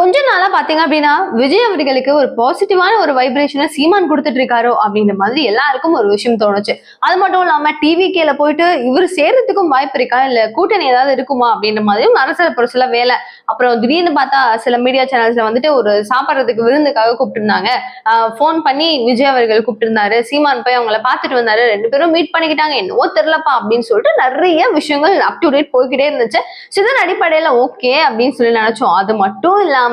கொஞ்ச நாளா பாத்தீங்க அப்படின்னா விஜய் அவர்களுக்கு ஒரு பாசிட்டிவான ஒரு வைப்ரேஷனை சீமான் கொடுத்துட்டு இருக்காரோ அப்படின்ற மாதிரி எல்லாருக்கும் ஒரு விஷயம் தோணுச்சு. அது மட்டும் இல்லாம டிவி கேல போயிட்டு இவர் சேர்றதுக்கும் வாய்ப்பு இருக்கா? இல்ல கூட்டணி ஏதாவது இருக்குமா? அப்படின்ற மாதிரியும் அரசியல் ஒரு சில வேலை. அப்புறம் திடீர்னு பார்த்தா சில மீடியா சேனல்ஸ்ல வந்துட்டு ஒரு சாப்பிட்றதுக்கு விருந்துக்காக கூப்பிட்டுருந்தாங்க. ஃபோன் பண்ணி விஜய் அவர்கள் கூப்பிட்டுருந்தாரு. சீமான் போய் அவங்கள பார்த்துட்டு வந்தாரு. ரெண்டு பேரும் மீட் பண்ணிக்கிட்டாங்க. என்னவோ தெரிலப்பா அப்படின்னு சொல்லிட்டு நிறைய விஷயங்கள் அப் டு டேட் போய்கிட்டே இருந்துச்சு. சிதன் இதன் அடிப்படையில ஓகே அப்படின்னு சொல்லி நினைச்சோம். அது மட்டும் இல்லாம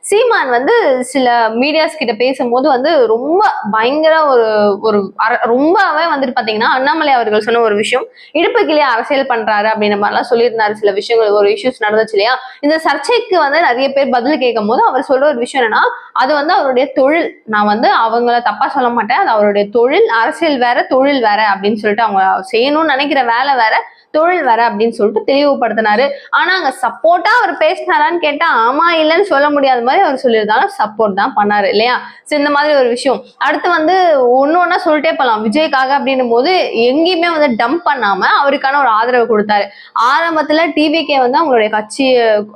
சீமான் வந்து சில மீடியாஸ் கிட்ட பேசும்போது வந்து ரொம்ப பயங்கர ஒரு ஒரு ரொம்பவே வந்துட்டு பாத்தீங்கன்னா அண்ணாமலை அவர்கள் சொன்ன ஒரு விஷயம் இடுப்புக்கிலே அரசியல் பண்றாரு அப்படின்ற மாதிரிலாம் சொல்லியிருந்தாரு சில விஷயங்கள் ஒரு இஷ்யூஸ் நடந்துச்சு இல்லையா? இந்த சர்ச்சைக்கு வந்து நிறைய பேர் பதில் கேட்கும் போது அவர் சொல்ற ஒரு விஷயம் என்னன்னா அது வந்து அவருடைய தொழில். நான் வந்து அவங்கள தப்பா சொல்ல மாட்டேன். அது அவருடைய தொழில். அரசியல் வேற தொழில் வேற அப்படின்னு சொல்லிட்டு அவங்க செய்யணும்னு நினைக்கிற வேலை வேற. தொழில் வர அப்படின்னு சொல்லிட்டு தெளிவுபடுத்தினாரு. ஆனா அங்க சப்போர்ட்டா அவர் பேசினாரான்னு கேட்டா ஆமா இல்லைன்னு சொல்ல முடியாத மாதிரி அவர் சொல்லியிருந்தாலும் சப்போர்ட் தான் பண்ணாரு இல்லையா? ஸோ இந்த மாதிரி ஒரு விஷயம். அடுத்து வந்து ஒன்னு ஒன்னா சொல்லிட்டே போலாம். விஜய்க்காக அப்படின்னும் போது எங்கேயுமே வந்து டம்ப் பண்ணாம அவருக்கான ஒரு ஆதரவு கொடுத்தாரு. ஆரம்பத்துல டிவிக்கே வந்து அவங்களுடைய கட்சி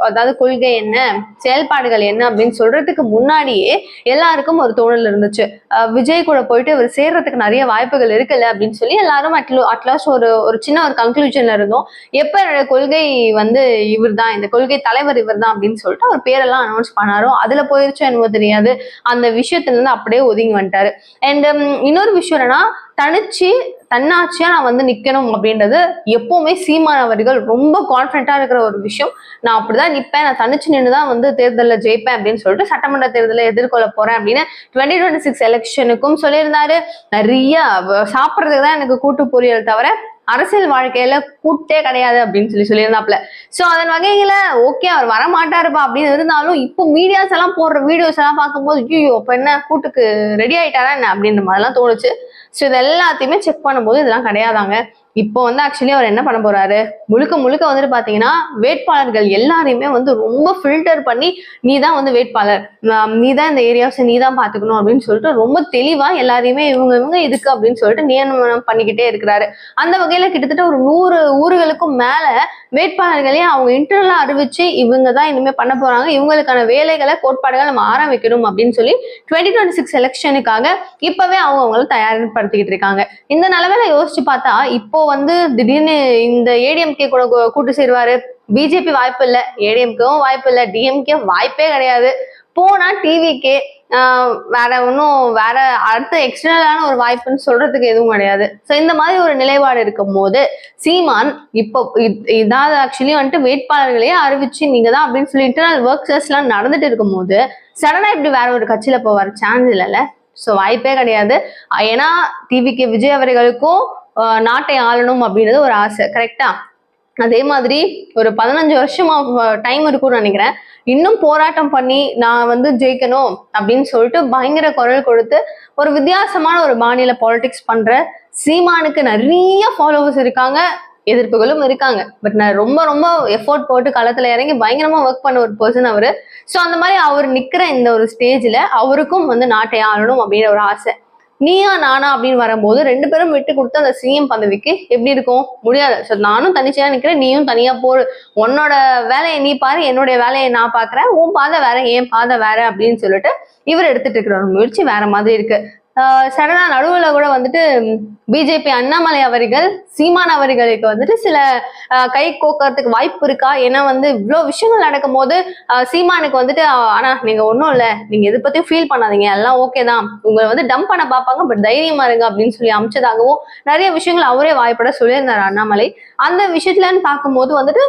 அதாவது கொள்கை என்ன செயல்பாடுகள் என்ன அப்படின்னு சொல்றதுக்கு முன்னாடியே எல்லாருக்கும் ஒரு தோணல் இருந்துச்சு. விஜய் கூட போயிட்டு அவர் சேர்றதுக்கு நிறைய வாய்ப்புகள் இருக்குல்ல அப்படின்னு சொல்லி எல்லாரும் அட்லோ அட்லாஸ்ட் ஒரு ஒரு சின்ன ஒரு பொசிஷன்ல இருந்தோம். எப்ப என்னோட கொள்கை வந்து இவர் தான் இந்த கொள்கை தலைவர் இவர் தான் அப்படின்னு சொல்லிட்டு அவர் பேரெல்லாம் அனௌன்ஸ் பண்ணாரோ அதுல போயிருச்சோ என்னவோ தெரியாது. அந்த விஷயத்துல இருந்து அப்படியே ஒதுங்கி வந்துட்டாரு. அண்ட் um, இன்னொரு விஷயம் என்னன்னா தனிச்சு தன்னாட்சியா நான் வந்து நிக்கணும் அப்படின்றது எப்பவுமே சீமான் அவர்கள் ரொம்ப கான்பிடண்டா இருக்கிற ஒரு விஷயம். நான் அப்படிதான் நிப்பேன். நான் தனிச்சு நின்று தான் வந்து தேர்தலில் ஜெயிப்பேன் அப்படின்னு சொல்லிட்டு சட்டமன்ற தேர்தலை எதிர்கொள்ள போறேன் அப்படின்னு டுவெண்ட்டி டுவெண்ட்டி சிக்ஸ் எலெக்ஷனுக்கும் சொல்லியிருந்தாரு. நிறைய சாப்பிட்றதுக்கு தான் எனக்கு கூட்டு பொரியல் தவிர அரசியல் வாழ்க்கையில கூட்டே கிடையாது அப்படின்னு சொல்லி சொல்லியிருந்தாப்ல சோ அதன் வகையில ஓகே அவர் வர மாட்டாருப்பா அப்படின்னு இருந்தாலும் இப்போ மீடியாஸ் எல்லாம் போடுற வீடியோஸ் எல்லாம் பார்க்கும்போது ஐயோ இப்ப என்ன கூட்டுக்கு ரெடி ஆயிட்டாரா என்ன அப்படின்ற மாதிரிலாம் தோணுச்சு. ஸோ இது எல்லாத்தையுமே செக் பண்ணும்போது இதெல்லாம் கிடையாதாங்க. இப்போ வந்து ஆக்சுவலி அவர் என்ன பண்ண போறாரு? முழுக்க முழுக்க வந்துட்டு பாத்தீங்கன்னா வேட்பாளர்கள் எல்லாரையுமே வந்து ரொம்ப ஃபில்டர் பண்ணி நீ தான் வந்து வேட்பாளர். நீ தான் இந்த ஏரியாஸை நீ தான் பாத்துக்கணும் அப்படின்னு சொல்லிட்டு ரொம்ப தெளிவா எல்லாரையுமே இவங்க இவங்க இதுக்கு அப்படின்னு சொல்லிட்டு நியமனம் பண்ணிக்கிட்டே இருக்கிறாரு. அந்த வகையில கிட்டத்தட்ட ஒரு நூறு ஊர்களுக்கும் மேல வேட்பாளர்களே அவங்க இன்டர்னலா அறிவிச்சு இவங்க தான் இனிமே பண்ண போறாங்க. இவங்களுக்கான வேலைகளை கோட்பாடுகள் நம்ம ஆரம்பிக்கணும் அப்படின்னு சொல்லி டுவெண்ட்டி டுவெண்ட்டி சிக்ஸ் எலெக்ஷனுக்காக இப்பவே அவங்க அவங்கள தயார்படுத்திக்கிட்டு இருக்காங்க. இந்த நிலவில யோசிச்சு பார்த்தா இப்போ வந்து திடீர்னு இந்த ஏடிஎம்கே கூட கூட்டு சேருவாரு. பிஜேபி வாய்ப்பு இல்ல. ஏடிஎம்கேவும் வாய்ப்பு இல்ல. டிஎம்கே வாய்ப்பே கிடையாது. போனா டிவிக்கே வேற ஒன்றும் வேற அடுத்த எக்ஸ்டர்னலான ஒரு வாய்ப்புன்னு சொல்றதுக்கு எதுவும் கிடையாது. ஸோ இந்த மாதிரி ஒரு நிலைப்பாடு இருக்கும் போது சீமான் இப்போ இதாவது ஆக்சுவலி வந்துட்டு வேட்பாளர்களையே அறிவிச்சு நீங்க தான் அப்படின்னு சொல்லி இன்டர்னல் ஒர்க்ஸஸ் எல்லாம் நடந்துட்டு இருக்கும் போது சடனா இப்படி வேற ஒரு கட்சியில போவார். சான்ஸ் இல்லைல்ல ஸோ வாய்ப்பே கிடையாது. ஏன்னா டிவிக்கு விஜய் அவர்களுக்கும் நாட்டை ஆளணும் அப்படின்றது ஒரு ஆசை கரெக்டா அதே மாதிரி ஒரு பதினஞ்சு வருஷமா டைம் இருக்கும்னு நினைக்கிறேன். இன்னும் போராட்டம் பண்ணி நான் வந்து ஜெயிக்கணும் அப்படின்னு சொல்லிட்டு பயங்கர குரல் கொடுத்து ஒரு வித்தியாசமான ஒரு மாநில பாலிடிக்ஸ் பண்ற சீமானுக்கு நிறைய ஃபாலோவர்ஸ் இருக்காங்க எதிர்ப்புகளும் இருக்காங்க. பட் நான் ரொம்ப ரொம்ப எஃபோர்ட் போட்டு களத்துல இறங்கி பயங்கரமா ஒர்க் பண்ண ஒரு பர்சன் அவரு. ஸோ அந்த மாதிரி அவர் நிக்கிற இந்த ஒரு ஸ்டேஜ்ல அவருக்கும் வந்து நாட்டை ஆளணும் அப்படின்ற ஒரு ஆசை. நீயா நானா அப்படின்னு வரும்போது ரெண்டு பேரும் விட்டு கொடுத்து அந்த சிஎம் பதவிக்கு எப்படி இருக்கும்? முடியாது. ஸோ நானும் தனிச்சையா நிக்கிறேன் நீயும் தனியா போடு உன்னோட வேலையை நீ பாரு என்னுடைய வேலையை நான் பாக்குறேன். உன் பாதை வேற என் பாதை வேற அப்படின்னு சொல்லிட்டு இவர் எடுத்துட்டு இருக்கிற முயற்சி வேற மாதிரி இருக்கு. சடனா நடுவுல கூட வந்துட்டு பிஜேபி அண்ணாமலை அவர்கள் சீமான் அவர்களுக்கு வந்துட்டு சில கை கோக்கறதுக்கு வாய்ப்பு இருக்கா? ஏன்னா வந்து இவ்வளோ விஷயங்கள் நடக்கும் போது சீமானுக்கு வந்துட்டு ஆனா நீங்க ஒன்றும் இல்லை. நீங்க எது பத்தியும் ஃபீல் பண்ணாதீங்க. எல்லாம் ஓகே தான். உங்களை வந்து டம்ப் பண்ண பார்ப்பாங்க. பட் தைரியமா இருங்க அப்படின்னு சொல்லி அமைச்சதாகவும் நிறைய விஷயங்கள் அவரே வாய்ப்பட சொல்லியிருந்தார் அண்ணாமலை. அந்த விஷயத்துலன்னு பார்க்கும்போது வந்துட்டு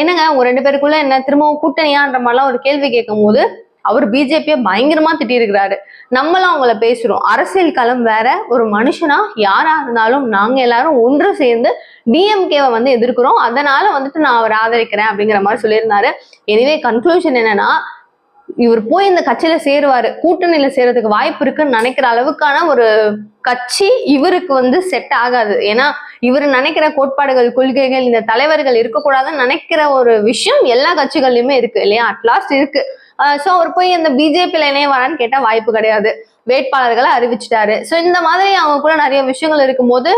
என்னங்க உங்க ரெண்டு பேருக்குள்ள என்ன திரும்பவும் கூட்டணியான்ற மாதிரிலாம் ஒரு கேள்வி கேட்கும் போது அவர் பிஜேபியை பயங்கரமா திட்டியிருக்கிறாரு. நம்மளும் அவங்கள பேசுறோம். அரசியல் களம் வேற ஒரு மனுஷனா யாரா இருந்தாலும் நாங்க எல்லாரும் ஒன்று சேர்ந்து டிஎம்கேவை வந்து எதிர்க்கிறோம். அதனால வந்துட்டு நான் அவரை ஆதரிக்கிறேன் அப்படிங்கிற மாதிரி சொல்லியிருந்தாரு. எனிவே கன்க்ளூஷன் என்னன்னா இவர் போய் இந்த கட்சியில சேருவாரு. கூட்டணியில சேரதுக்கு வாய்ப்பு இருக்குன்னு நினைக்கிற அளவுக்கான ஒரு கட்சி இவருக்கு வந்து செட் ஆகாது. ஏன்னா இவர் நினைக்கிற கோட்பாடுகள் கொள்கைகள் இந்த தலைவர்கள் இருக்கக்கூடாதுன்னு நினைக்கிற ஒரு விஷயம் எல்லா கட்சிகள்லயுமே இருக்கு இல்லையா? அட்லாஸ்ட் இருக்கு. ஸோ அவர் போய் இந்த பிஜேபியில இணைய வரான்னு கேட்டா வாய்ப்பு கிடையாது. வேட்பாளர்களை அறிவிச்சிட்டாரு. ஸோ இந்த மாதிரி அவங்க கூட நிறைய விஷயங்கள் இருக்கும்போது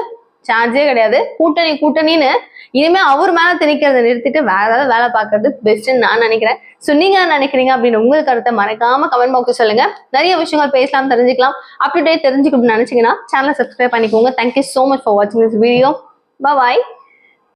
சான்ஸே கிடையாது. கூட்டணி கூட்டணின்னு இனிமே அவர் மேல திணிக்கிறத நிறுத்திட்டு வேற ஏதாவது வேலை பார்க்கறது பெஸ்ட்னு நான் நினைக்கிறேன். ஸோ நீங்க என்ன நினைக்கிறீங்க அப்படின்னு உங்களுக்கு கருத்தை மறக்காம கமெண்ட் பாக்ஸ் சொல்லுங்க. நிறைய விஷயங்கள் பேசலாம் தெரிஞ்சுக்கலாம். அப் டு தெரிஞ்சுக்கணும்னு நினைச்சீங்கன்னா சேனலை சப்ஸ்கிரைப் பண்ணிக்கோங்க. Thank you so much for வாட்சிங் திஸ் வீடியோ பாய்